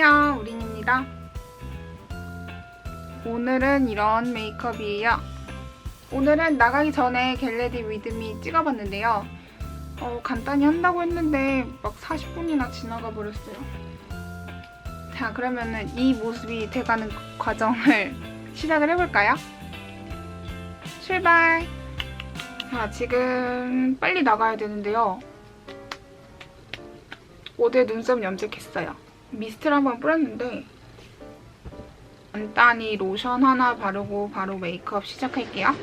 안녕하세요, 우린입니다. 오늘은 이런 메이크업이에요. 오늘은 나가기 전에 겟레디 위드미 찍어봤는데요. 어, 간단히 한다고 했는데 막 40분이나 지나가 버렸어요. 자, 그러면은 이 모습이 돼가는 과정을 시작을 해볼까요? 출발! 자, 지금 빨리 나가야 되는데요. 어제 눈썹 염색했어요. 미스트를 한번 뿌렸는데 간단히 로션 하나 바르고 바로 메이크업 시작할게요.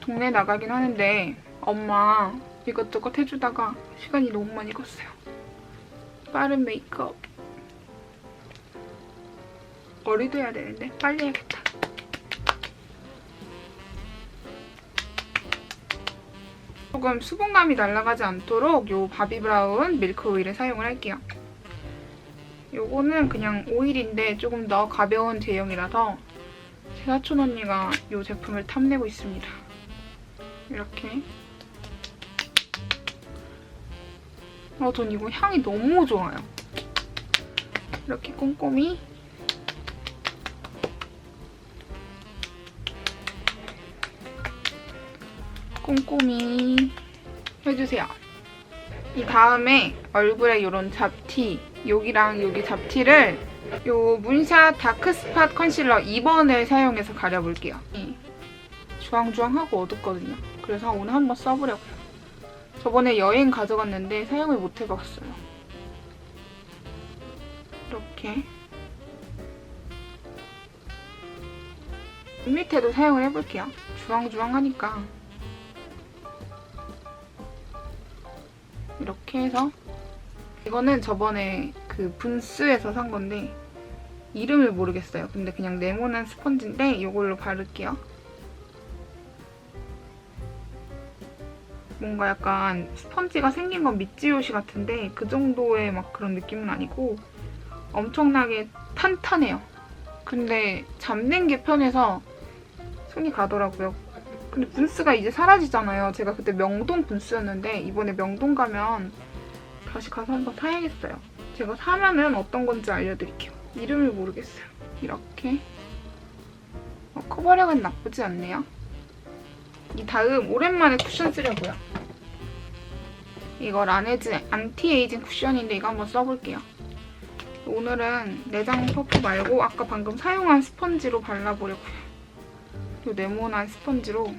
동네 나가긴 하는데 엄마 이것저것 해주다가 시간이 너무 많이 갔어요. 빠른 메이크업. 머리도 해야 되는데 빨리 해야겠다. 조금 수분감이 날아가지 않도록 요 바비브라운 밀크 오일을 사용을 할게요. 요거는 그냥 오일인데 조금 더 가벼운 제형이라서 제 사촌 언니가 이 제품을 탐내고 있습니다. 이렇게. 어, 전 이거 향이 너무 좋아요. 이렇게 꼼꼼히 꼼꼼히 해주세요. 이 다음에 얼굴에 이런 잡티, 여기랑 여기 잡티를 요 문샷 다크스팟 컨실러 2번을 사용해서 가려볼게요. 주황주황하고 어둡거든요. 그래서 오늘 한번 써보려고요. 저번에 여행 가져갔는데 사용을 못 해봤어요. 이렇게 밑에도 사용을 해볼게요. 주황주황하니까 이렇게 해서 이거는 저번에 그 분스에서 산 건데 이름을 모르겠어요. 근데 그냥 네모난 스펀지인데 이걸로 바를게요. 뭔가 약간 스펀지가 생긴 건 미찌요시 같은데 그 정도의 막 그런 느낌은 아니고 엄청나게 탄탄해요. 근데 잡는 게 편해서 손이 가더라고요. 근데 분스가 이제 사라지잖아요. 제가 그때 명동 분스였는데 이번에 명동 가면 다시 가서 한번 사야겠어요. 제가 사면은 어떤 건지 알려드릴게요. 이름을 모르겠어요. 이렇게 어, 커버력은 나쁘지 않네요. 이 다음 오랜만에 쿠션 쓰려고요. 이거 라네즈 안티에이징 쿠션인데 이거 한번 써볼게요. 오늘은 내장 퍼프 말고 아까 방금 사용한 스펀지로 발라보려고요. 이 네모난 스펀지로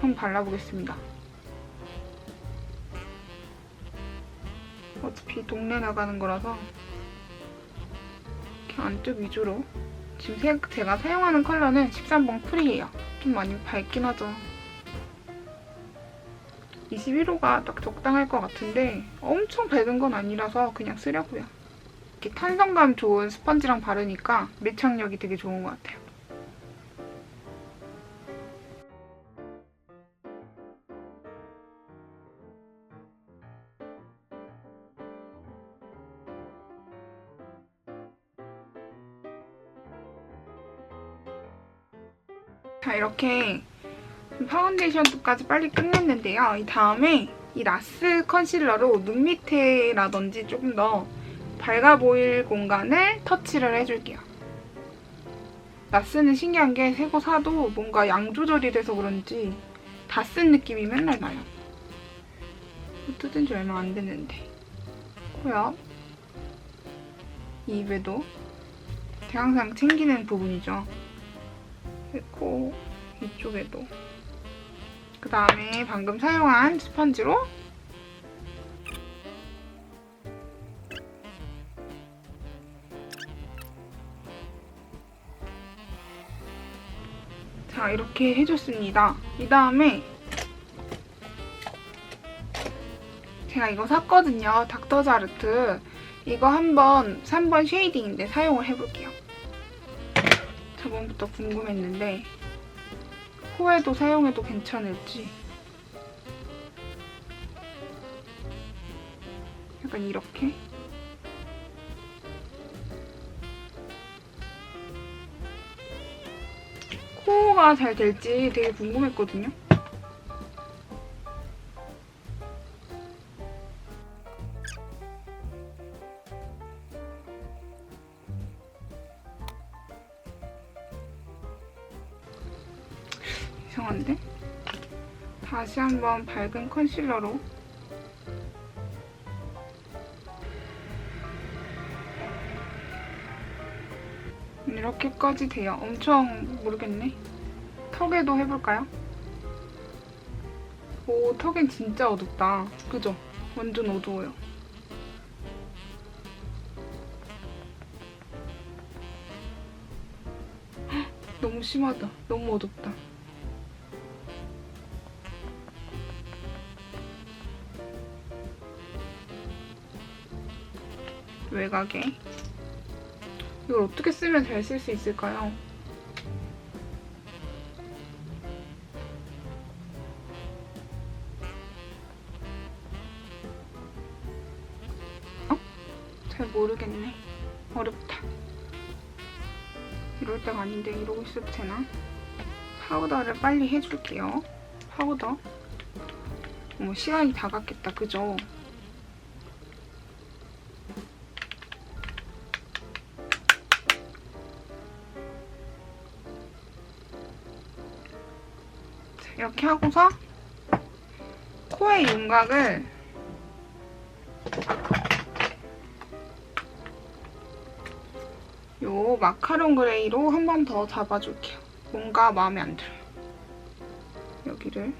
한번 발라보겠습니다. 어차피 동네 나가는 거라서 이렇게 안쪽 위주로 지금 제가 사용하는 컬러는 13번 쿨이에요. 좀 많이 밝긴 하죠. 21호가 딱 적당할 것 같은데 엄청 밝은 건 아니라서 그냥 쓰려고요. 이렇게 탄성감 좋은 스펀지랑 바르니까 밀착력이 되게 좋은 것 같아요. 이렇게 파운데이션까지 빨리 끝냈는데요. 이 다음에 이 라스 컨실러로 눈 밑에라든지 조금 더 밝아 보일 공간을 터치를 해줄게요. 라스는 신기한 게 새거 사도 뭔가 양 조절이 돼서 그런지 다 쓴 느낌이 맨날 나요. 뜯은 지 얼마 안 됐는데. 코옆, 입에도 항상 챙기는 부분이죠. 코 이쪽에도 그 다음에 방금 사용한 스펀지로 자 이렇게 해줬습니다. 이 다음에 제가 이거 샀거든요. 닥터자르트 이거 한번 3번 쉐이딩인데 사용을 해볼게요. 저번부터 궁금했는데 코에도 사용해도 괜찮을지 약간 이렇게 코가 잘 될지 되게 궁금했거든요. 한번 밝은 컨실러로 이렇게까지 돼요. 엄청 모르겠네. 턱에도 해볼까요? 오, 턱엔 진짜 어둡다. 그죠? 완전 어두워요. 헉, 너무 심하다. 너무 어둡다. 외곽에 이걸 어떻게 쓰면 잘 쓸 수 있을까요? 어? 잘 모르겠네. 어렵다. 이럴 때가 아닌데 이러고 있어도 되나? 파우더를 빨리 해줄게요. 파우더. 어머, 시간이 다 갔겠다. 그죠? 이렇게 하고서 코의 윤곽을 요 마카롱 그레이로 한 번 더 잡아줄게요. 뭔가 마음에 안 들어요. 여기를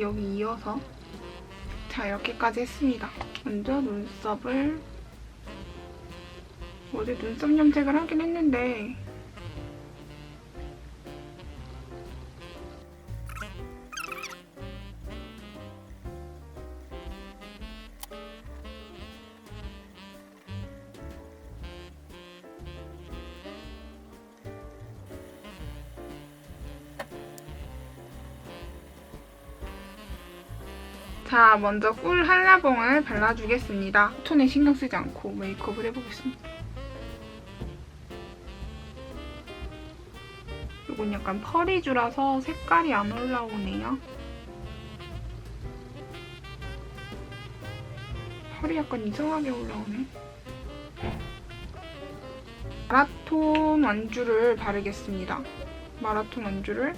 여기 이어서 자 이렇게까지 했습니다. 먼저 눈썹을 어제 눈썹 염색을 하긴 했는데 자, 먼저 꿀 한라봉을 발라주겠습니다. 톤에 신경 쓰지 않고 메이크업을 해보겠습니다. 약간 펄이주라서 색깔이 안 올라오네요. 펄이 약간 이상하게 올라오네. 마라톤 완주를 바르겠습니다. 마라톤 완주를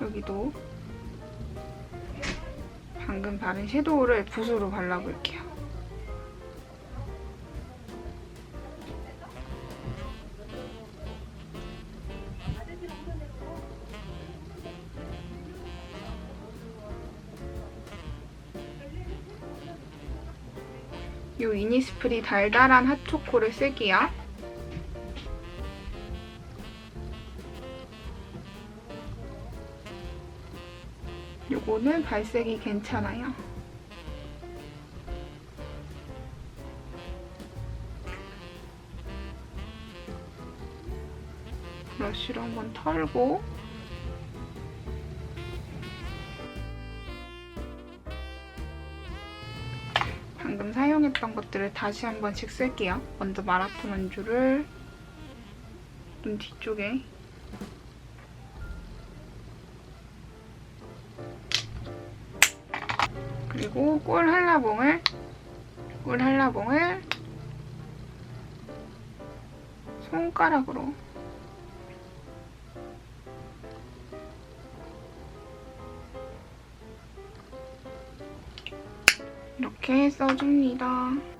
여기도 방금 바른 섀도우를 붓으로 발라볼게요. 이 이니스프리 달달한 핫초코를 쓸게요. 요거는 발색이 괜찮아요. 브러쉬로 한번 털고 방금 사용했던 것들을 다시 한 번씩 쓸게요. 먼저 마라톤 안주를 눈 뒤쪽에 그리고 꿀 한라봉을 꿀 한라봉을 손가락으로 이렇게 써줍니다.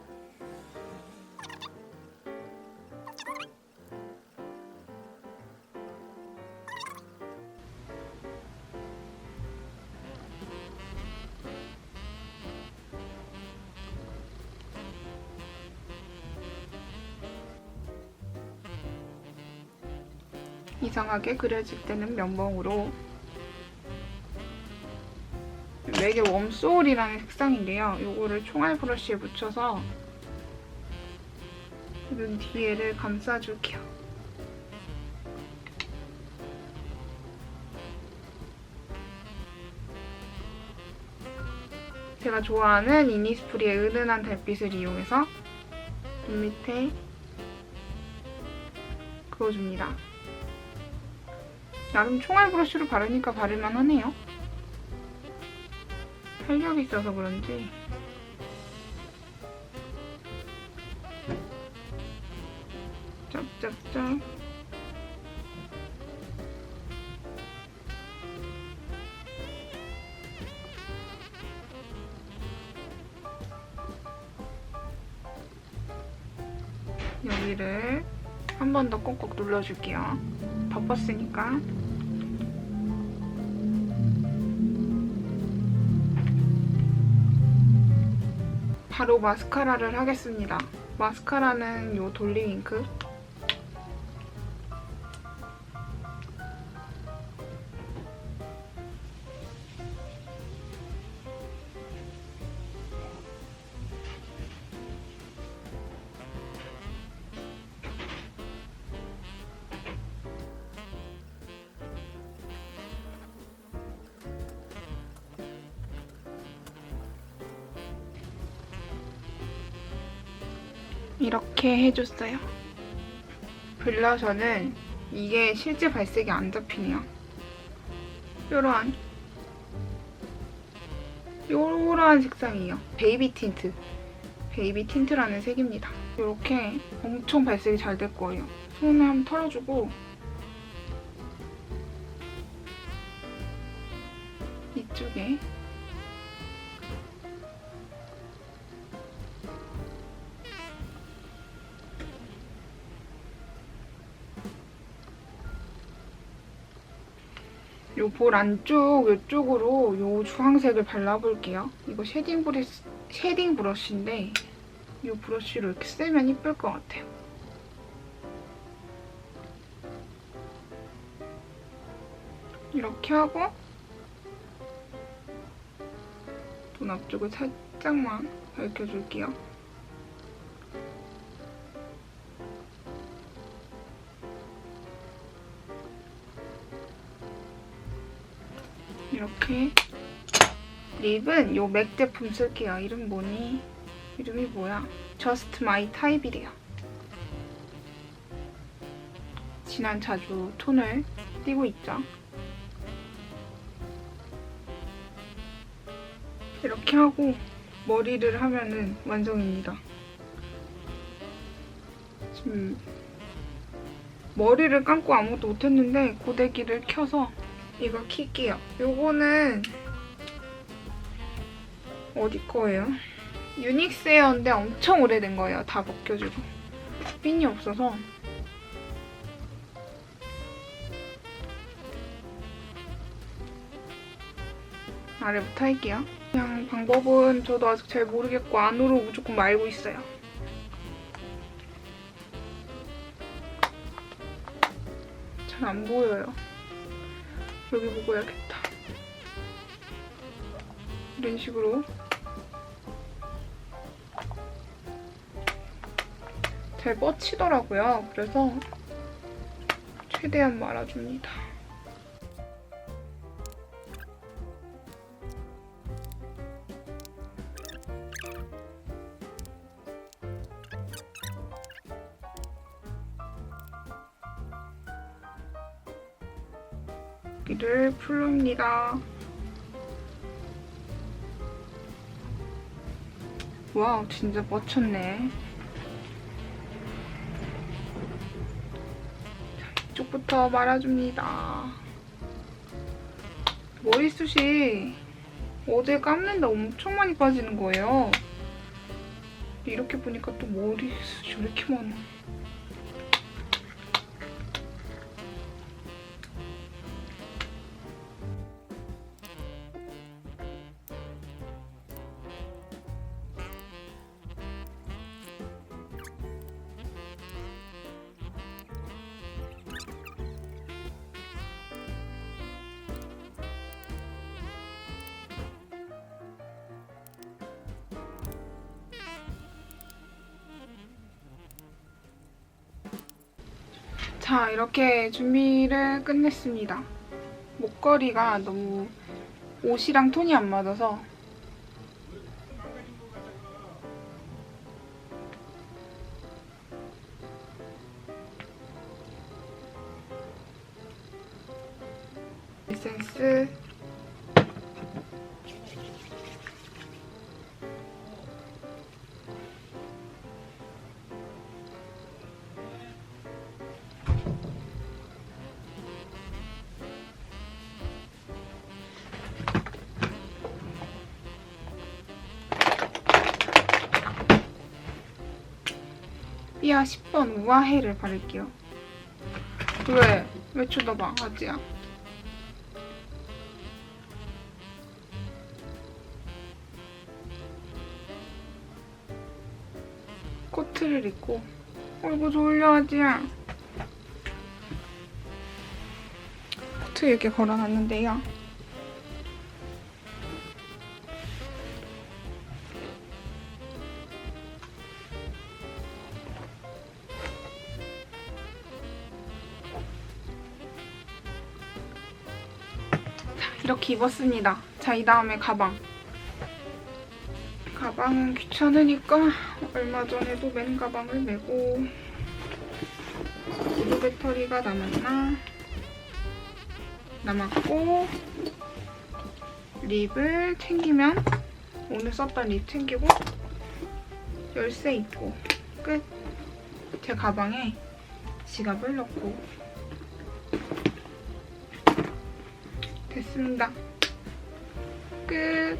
이상하게 그려질 때는 면봉으로 맥의 웜소울이라는 색상인데요. 이거를 총알 브러쉬에 묻혀서 눈 뒤에를 감싸줄게요. 제가 좋아하는 이니스프리의 은은한 달빛을 이용해서 눈 밑에 그어줍니다. 나름 총알 브러쉬로 바르니까 바를만 하네요. 탄력이 있어서 그런지 짭짭짭 여기를 한 번 더 꼭꼭 눌러줄게요. 덮었으니까 바로 마스카라를 하겠습니다. 마스카라는 요 돌리윙크 이렇게 해줬어요. 블러셔는 이게 실제 발색이 안 잡히네요. 요러한 요러한 색상이에요. 베이비 틴트. 베이비 틴트라는 색입니다. 이렇게 엄청 발색이 잘 될 거예요. 손에 한번 털어주고 요 볼 안쪽 요쪽으로 요 주황색을 발라볼게요. 이거 쉐딩 브러쉬, 쉐딩 브러쉬인데 요 브러쉬로 이렇게 쓰면 이쁠 것 같아요. 이렇게 하고 눈 앞쪽을 살짝만 밝혀줄게요. 이렇게 립은 요 맥 제품 쓸게요. 이름 뭐니? 이름이 뭐야? Just My Type이래요. 진한 자주 톤을 띄고 있죠. 이렇게 하고 머리를 하면은 완성입니다. 지금 머리를 감고 아무것도 못했는데 고데기를 켜서 이거 킬게요. 요거는 어디 거예요? 유닉스 에어인데 엄청 오래된 거예요. 다 벗겨지고. 핀이 없어서. 아래부터 할게요. 그냥 방법은 저도 아직 잘 모르겠고 안으로 무조건 말고 있어요. 잘 안 보여요. 여기 보고 해야겠다. 이런 식으로 잘 뻗치더라고요. 그래서 최대한 말아줍니다. 풀릅니다. 와우, 진짜. 자, 이쪽부터 말아줍니다. 머리숱이 어제 감는데 엄청 많이 빠지는 거예요. 이렇게 보니까 또 머리숱이 왜 이렇게 많아. 자, 이렇게 준비를 끝냈습니다. 목걸이가 너무 옷이랑 톤이 안 맞아서 에센스 삐아 10번 우아해를 바를게요. 왜? 왜 쳐다봐, 아지야? 코트를 입고 어이구 졸려 아지야 코트 이렇게 걸어놨는데요 이렇게 입었습니다 자 이 다음에 가방 가방은 귀찮으니까 얼마 전에도 맨 가방을 메고 구두 배터리가 남았나? 남았고 립을 챙기면 오늘 썼던 립 챙기고 열쇠 있고 끝! 제 가방에 지갑을 넣고 됐습니다. 끝!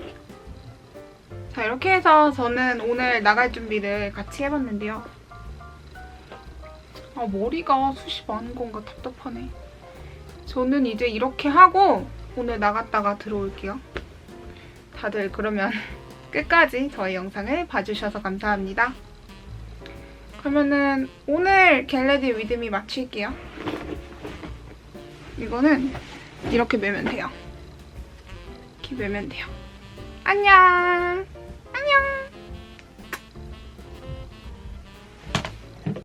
자 이렇게 해서 저는 오늘 나갈 준비를 같이 해봤는데요. 아 머리가 숱이 많은 건가 답답하네. 저는 이제 이렇게 하고 오늘 나갔다가 들어올게요. 다들 그러면 끝까지 저희 영상을 봐주셔서 감사합니다. 그러면은 오늘 겟레디 위드미 마칠게요. 이거는 이렇게 매면 돼요. 이렇게 매면 돼요. 안녕!